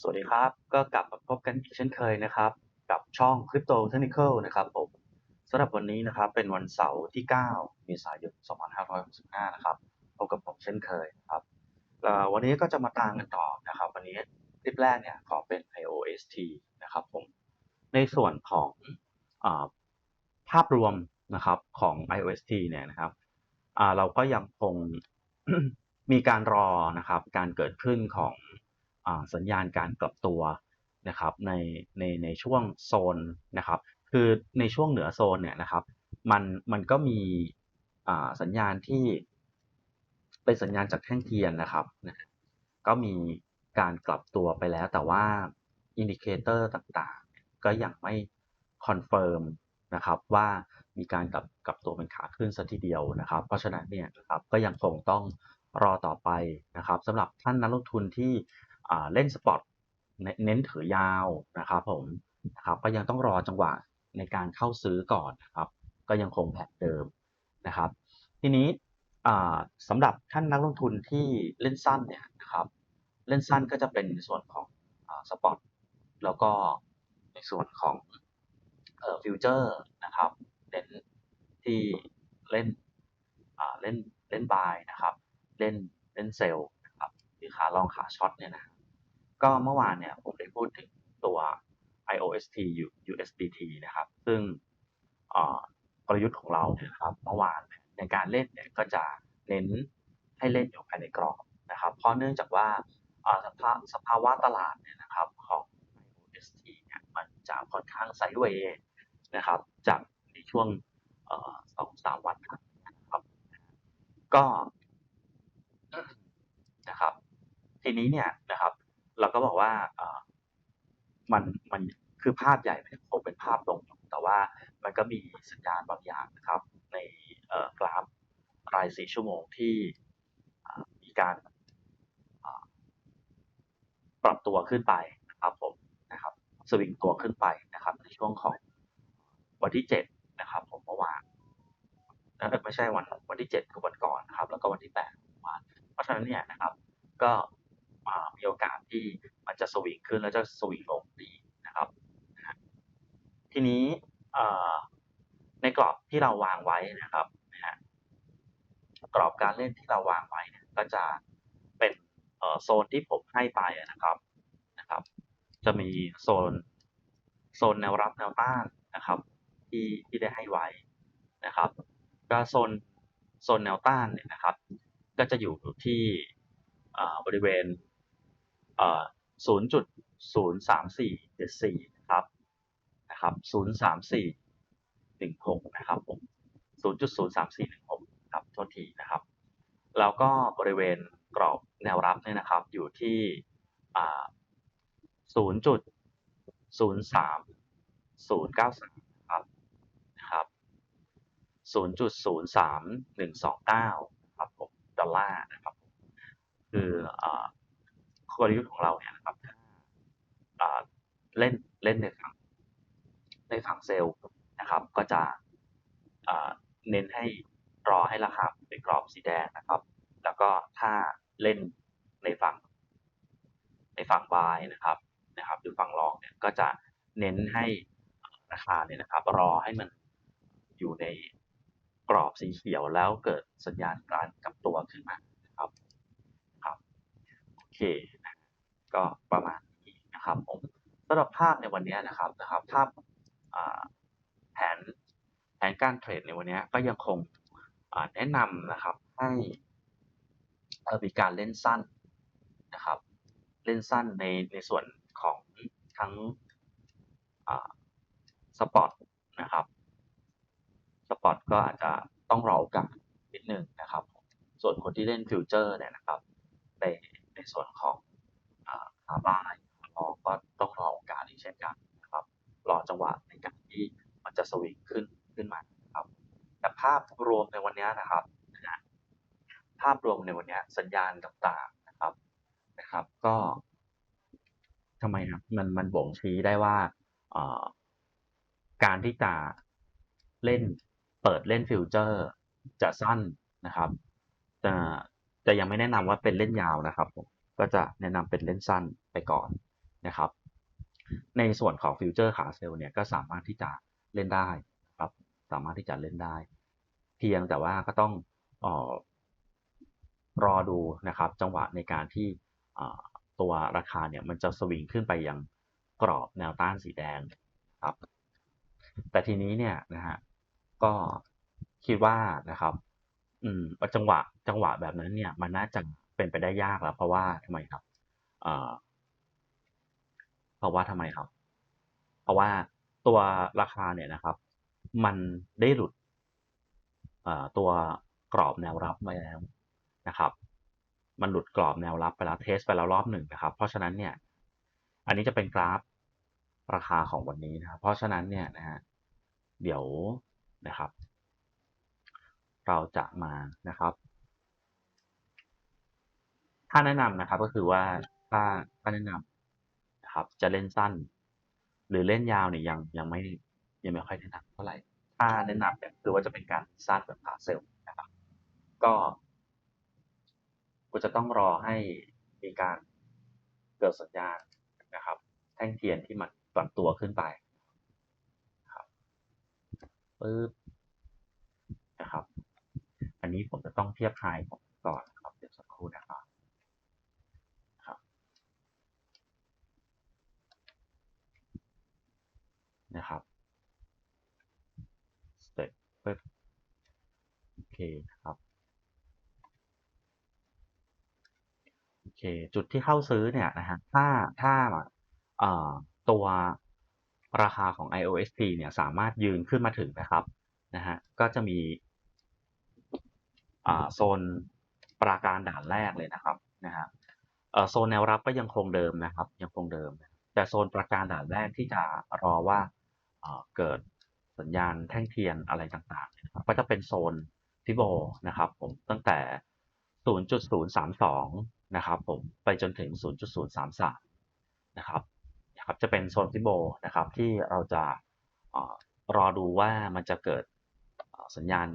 สวัสดีครับ ก็กลับมาพบกันเช่นเคยนะครับ กับช่อง Crypto Technical นะครับผมสำหรับวันนี้นะครับเป็นวันเสาร์ที่ 9 เมษายน 2565 นะครับพบกับผมเช่นเคยครับวันนี้ก็จะมาตามกันต่อนะครับ วันนี้คลิปแรกเนี่ยขอเป็น IOST นะครับผมในส่วนของอภาพรวมนะครับของ IOST เนี่ยนะครับเราก็ยังคงมีการรอนะครับการเกิดขึ้นของ สัญญาณการกลับตัวนะครับในในในช่วงโซนนะครับ คือในช่วงเหนือโซนเนี่ยนะครับ มันมันก็มีสัญญาณที่เป็นสัญญาณจากแท่งเทียนนะครับนะก็มีการกลับตัวไปแล้ว แต่ว่าอินดิเคเตอร์ต่างๆ ก็ยังไม่คอนเฟิร์มนะครับว่ามีการกลับกลับตัวเป็นขาขึ้นซะทีเดียวนะครับ เพราะฉะนั้นเนี่ยนะครับก็ยังคงต้องรอต่อไปนะครับสำหรับท่านนักลงทุนที่ เล่นสปอตเน้นถือยาวนะครับผมนะครับก็ยังต้องรอจังหวะในการเข้าซื้อก่อนนะครับ ก็ยังคงแผนเดิมนะครับ ทีนี้สำหรับท่านนักลงทุนที่เล่นสั้นเนี่ยนะครับเล่นสั้นก็จะเป็นในส่วนของสปอตแล้วก็ในส่วนของอฟิวเจอร์นะครับเน้นที่เล่นเล่นเล่นบายนะครับ เล่นเล่นเซลล์นะครับที่ขาลองขาช็อตเนี่ยนะ ก็เมื่อวานเนี่ยผมได้พูดถึงตัว IOST USDT นะครับ ซึ่งกลยุทธ์ของเราเนี่ยนะครับเมื่อวานในการเล่นเนี่ยก็จะเน้นให้เล่นอยู่ภายในกรอบนะครับ เพราะเนื่องจากว่าสภาสภาวะตลาดเนี่ยนะครับของ IOST เนี่ยมันจะค่อนข้างไซด์เวย์นะครับ จากในช่วงสองสามวันนะครับ ก็นะครับ ทีนี้เนี่ยนะครับ เราก็บอกว่าเออมันมันคือภาพใหญ่มันคงเป็นภาพลงแต่ว่ามันก็มีสัญญาณบางอย่างนะครับ ในเอ่อกราฟรายสี่ชั่วโมงที่มีการปรับตัวขึ้นไปนะครับผมนะครับสวิงตัวขึ้นไปนะครับในช่วงของวันที่เจ็ดนะครับผมเมื่อวานเอ่อไม่ใช่วันวันที่เจ็ดคือวัน ขึ้นแล้วจะสวิงลงดีนะครับ ทีนี้ในกรอบที่เราวางไว้นะครับกรอบการเล่นที่เราวางไว้เนี่ยก็จะเป็นโซนที่ผมให้ไปนะครับนะครับ จะมีโซนโซนแนวรับแนวต้านนะครับ ที่ที่ได้ให้ไว้นะครับก็โซนโซนแนวต้านเนี่ยนะครับ ก็จะอยู่ที่บริเวณเ03474นะครับนะครับ03416นะครับผม0.03416ครับโทษทีนะครับ แล้วก็บริเวณกรอบแนวรับเนี่ยนะครับอยู่ที่0.03093ครับนะครับ0.03129ครับผมดอลลาร์นะครับ คืออกลยุทธ์ของเราเนี่ยนะครับถ้า เล่นเล่นในฝั่งในฝั่งเซลล์นะครับ ก็จะเน้นให้รอให้ราคาเป็นกรอบสีแดงนะครับ แล้วก็ถ้าเล่นในฝั่งในฝั่งบายนะครับนะครับหรือฝั่งลองเนี่ยก็จะเน้นให้ราคาเนี่ยนะครับ รอให้มันอยู่ในกรอบสีเขียวแล้วเกิดสัญญาณการกลับตัวขึ้นมานะครับครับโอเค ก็ประมาณ นะครับผมสำหรับภาพในวันนี้นะครับนะครับภาพแผนแผนการเทรดในวันนี้ก็ยังคงแนะนำนะครับให้เอ่อมีการเล่นสั้นนะครับ เล่นสั้นในในส่วนของทั้งสปอตนะครับสปอตก็อาจจะต้องรอกาสนิดนึงนะครับ ส่วนคนที่เล่นฟิวเจอร์เนี่ยนะครับในในส่วนของอาขาบาย ก็ต้องรอโอกาสอีกเช่นกันนะครับรอจังหวะในการที่มันจะสวิงขึ้นขึ้นมานครับแต่ภาพรวมในวันนี้นะครับนะภาพรวมในวันนี้สัญญาณต่างๆนะครับนะครับ ก็ทำไมครับมันมันบ่งชี้ได้ว่าการที่จะเล่นเปิดเล่นฟิวเจอร์จะสั้นนะครับจะจะยังไม่แนะนำว่าเป็นเล่นยาวนะครับผมก็จะแนะนำเป็นเล่นสั้นไปก่อน นะครับ ในส่วนของฟิวเจอร์ขาเซลล์เนี่ยก็สามารถที่จะเล่นได้ครับ สามารถที่จะเล่นได้ เพียงแต่ว่าก็ต้องออรอดูนะครับ จังหวะในการที่ตัวราคาเนี่ยมันจะสวิงขึ้นไปยังกรอบแนวต้านสีแดงครับ แต่ทีนี้เนี่ยนะฮะก็คิดว่านะครับ อืมจังหวะจังหวะแบบนั้นเนี่ยมันน่าจะเป็นไปได้ยากแล้ว เพราะว่าทำไมครับอ ราะว่าทำไมครับ เพราะว่าตัวราคาเนี่ยนะครับ มันได้หลุดตัวกรอบแนวรับไปแล้วนะครับ มันหลุดกรอบแนวรับไปแล้วเทสไปแล้วรอบหนึ่งนะครับ เพราะฉะนั้นเนี่ย อันนี้จะเป็นกราฟราคาของวันนี้นะครับ เพราะฉะนั้นเนี่ยนะฮะเดี๋ยวนะครับ เราจะมานะครับ ถ้าแนะนำนะครับก็คือว่าถ้าถ้าแนะนำ ครับ จะเล่นสั้น หรือเล่นยาวเนี่ยยังยังไม่ยังไม่ค่อยแนะนำเท่าไหร่ถ้าแนะนำเนี่ยคือว่าจะเป็นการสั้นแบบขาเซลนะครับ ก็ก็จะต้องรอให้มีการเกิดสัญญาณนะครับ แท่งเทียนที่มันฝันตัวขึ้นไปครับปึ๊บนะครับ อันนี้ผมจะต้องเทียบไฮผมก่อนนะครับเดี๋ยวสักครู่ นะครับสเต็ปปึ๊บโอเคนะครับ โอเค จุดที่เข้าซื้อเนี่ยนะฮะถ้าถ้าเอ่อตัวราคาของ IOST เนี่ยสามารถยืนขึ้นมาถึงนะครับนะฮะก็จะมีโซนปราการด่านแรกเลยนะครับนะฮะโซนแนวรับก็ยังคงเดิมนะครับ ยังคงเดิม แต่โซนปราการด่านแรกที่จะรอว่าเกิดสัญญาณแท่งเทียนอะไรต่างๆ ก็จะเป็นโซนฟิโบนะครับผมตั้งแต่ 0.032 นะครับผมไปจนถึง 0.033 นะครับนะครับจะเป็นโซนฟิโบนะครับที่เราจะรอดูว่ามันจะเกิดสัญญาณ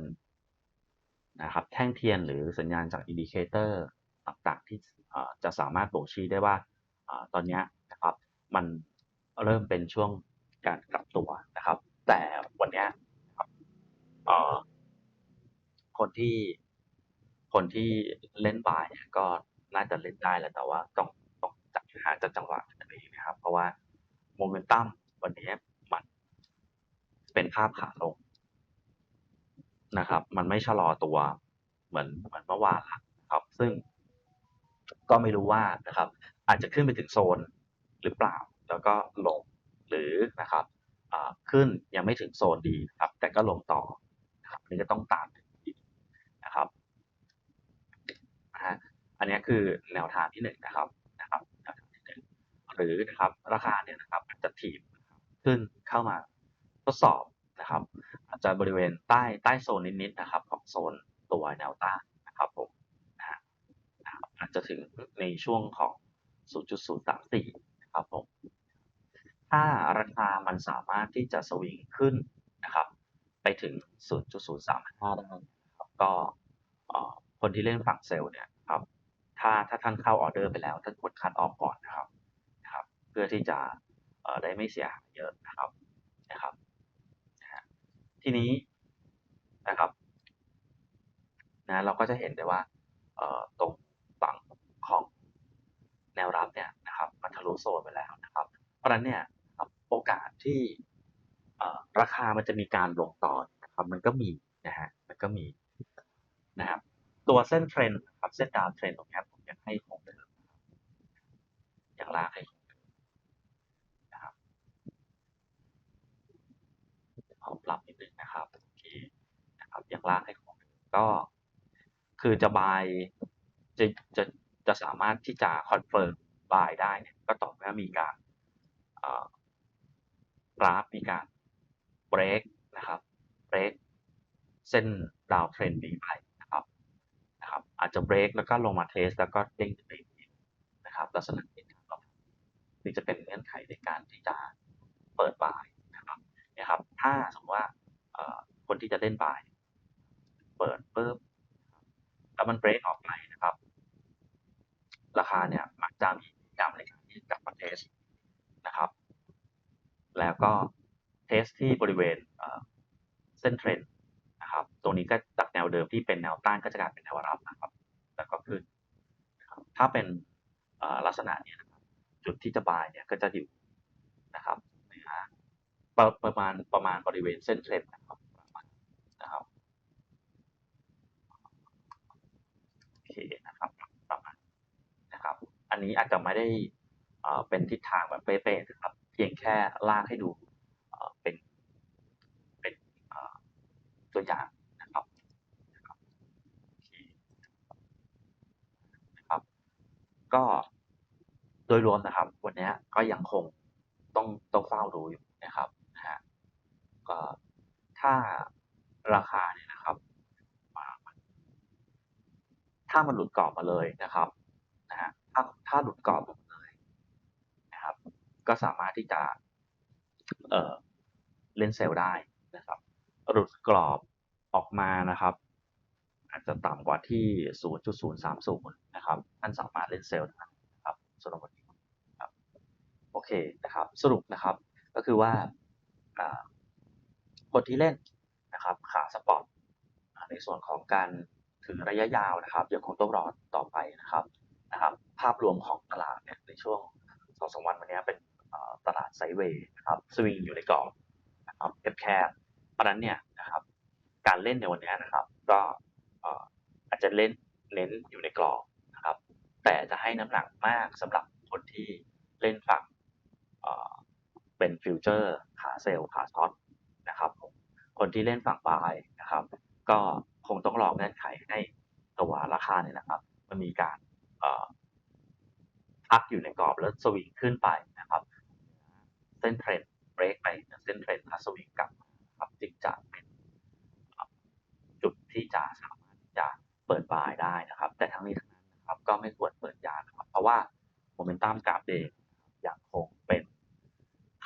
นะครับแท่งเทียนหรือสัญญาณจากอินดิเคเตอร์ต่างๆ ที่จะสามารถบ่งชี้ได้ว่าตอนนี้นะครับมันเริ่มเป็นช่วงการกลับตัวนะครับ แต่วันนี้คคนที่คนที่เล่นบ่ายเนี่ยก็ น่าจะเล่นได้แหละแต่ว่าต้องต้องจับหาจังหวะกันเองนะครับ เพราะว่าโมเมนตัมวันนี้มันเป็นภาพขาลงนะครับ มันไม่ชะลอตัวเหมือนเหมือนเมื่อวานละครับ ซึ่งก็ไม่รู้ว่านะครับ อาจจะขึ้นไปถึงโซนหรือเปล่า แล้วก็ลงหรือนะครับขึ้นยังไม่ถึงโซนดีครับ แต่ก็ลงต่อนะครับนนี่ก็ต้องตามอีกนะครับนะฮะอั นี้คือแนวทางที่หนึ่งนะครับนะครับแนวทางที่หนึ่งหรือนะครับราคาเนี่ยนะครับอาจจะถีบขึ้นเข้ามาทดสอบนะครับ อาจจะบริเวณใต้ใต้โซนนิดๆนะครับ ของโซนตัวแนวต้านนะครับผมนะฮะอาจจะถึงในช่วงของ 0.034นะครับผมถ้าราคามันสามารถที่จะสวิงขึ้นนะครับ ไปถึง 0.035ได้นะครับก็คนที่เล่นฝั่งเซลล์เนี่ย ถ้าถ้าท่านเข้าออเดอร์ไปแล้วท่านกดคัดออกก่อนนะครับนะครับ เพื่อที่จะเอ่อได้ไม่เสียหายเยอะนะครับนะครับ ทีนี้นะครับนะเราก็จะเห็นได้ว่าเอ่อตรงฝั่งของแนวรับเนี่ยนะครับมันทะลุโซนไปแล้วนะครับ เพราะฉะนั้นเนี่ยโอกาสที่เอ่อราคามันจะมีการลงต่อนะครับ มันก็มีนะฮะมันก็มีนะครับตัวเส้นเทรนด์ครับเส้นดาวเทรนด์ตรงนี้ผมยังให้คงเดิมนะครับยังลากให้คงเดิมนะครับขอปรับนิดนึงนะครับโอเคนะครับยังลากให้คงเดิม ก็คือจะบายจะจะจะสามารถที่จะคอนเฟิร์มบายได้เนี่ยก็ต่อเมื่อมีการกราฟมีการเบรกนะครับเบรกเส้นดาวเทรนด์นี้ไปนะครับนะครับ อาจจะเบรกแล้วก็ลงมาเทสแล้วก็เด้งขึ้นไปนะครับ ลักษณะนี้ครับนี่จะเป็นเงื่อนไขในการที่จะเปิดบายนะครับนะครับ ถ้าสมมติว่าคนที่จะเล่นบาย เปิดปุ๊บแล้วมันเบรกออกไปนะครับ ราคาเนี่ยมักจะมีกรรมในการที่กลับมาเทสนะครับ แล้วก็เทสที่บริเวณเส้นเทรนนะครับ ตรงนี้ก็จากแนวเดิมที่เป็นแนวต้านก็จะกลายเป็นแนวรับนะครับ แล้วก็ขึ้นถ้าเป็นลักษณะเนี้นะครับจุดที่จะบายเนี่ยก็จะอยู่นะครับประประมาณประมาณบริเวณเส้นเทรนนะครับโอ เคนะครับประมาณนะครับ อันนี้อาจจะไม่ได้เอ่อเป็นทิศทางแบบเป๊ะๆนะครับ เพียงแค่ลากให้ดูเอ่อเป็นเป็นอ่อตัวอย่างนะครับนะครับนะรบก็โดยรวมนะครับ วันนี้ก็ยังคงต้องต้องเฝ้าดูอยู่นะครับนะฮะก็ถ้าราคาเนี่ยนะครับอ่าถ้า มันหลุดกมาเลยนะครับนะฮะถ้าถ้าหลุดกรอบมาเลยนะครับ ก็สามารถที่จะเอ่อเล่นเซลล์ได้นะครับหลุดกรอบออกมานะครับ อาจจะต่ำกว่าที่ 0.030 นะครับท่านสามารถเล่นเซลล์ได้นะครับสำหรับวันนี้ครับโอเคนะครับ สรุปนะครับก็คือว่าคนที่เล่นนะครับขาสปอร์ตในส่วนของการ ถือระยะยาวนะครับยังคงต้องรอต่อไปนะครับนะครับ ภาพรวมของตลาดเนี่ยในช่วงสองสามวันวันนี้เป็นตลาดไซเวย์นะครับสวิงอยู่ในกรอบนะครับแคบๆเพราะนั้นเนี่ยนะครับ การเล่นในวันนี้นะครับ ก็อาจจะเล่นเน้นอยู่ในกรอบนะครับ แต่จะให้น้ำหนักมากสำหรับคนที่เล่นฝั่งเป็นฟิวเจอร์ขาเซลล์ขาช็อตนะครับ คนที่เล่นฝั่งบายนะครับ ก็ คงต้องรอเงื่อนไขให้ตัวราคาเนี่ยนะครับ มันมีการพักอยู่ในกรอบแล้วสวิงขึ้นไปนะครับ เส้นเทรนด์เบรกไปเส้นเทรนด์ถ้าสวิงกลับนะครับจึงจะเป็นจุดที่จะสามารถจะเปิดบายได้นะครับ แต่ทั้งนี้ทั้งนั้นนะครับ ก็ไม่ควรเปิดยานะครับ เพราะว่าโมเมนตัมกราฟเดย์ยังคงเป็น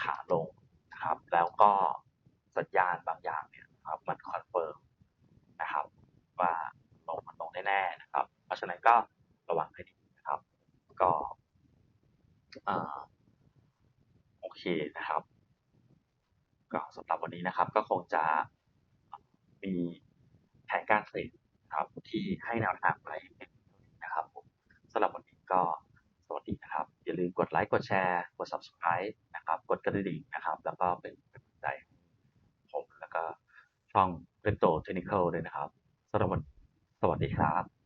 ขาลงนะครับ แล้วก็สัญญาณบางอย่างเนี่ยนะครับมันคอนเฟิร์มนะครับ ว่าลงมันลงแน่ๆนะครับ เพราะฉะนั้นก็ระวังให้ดีนะครับ ก็อ่าโอเคนะครับ ก็สำหรับวันนี้นะครับ ก็คงจะมีแผนการเทรดนะครับที่ให้แนวทางไว้นะครับผมสำหรับวันนี้ก็สวัสดีนะครับ อย่าลืมกดไลค์กดแชร์กด subscribe นะครับ กดกระดิ่งนะครับ แล้วก็เป็นกำลังใจผมแล้วก็ช่อง Crypto Technical ด้วยนะครับ สำหรับวันสวัสดีครับ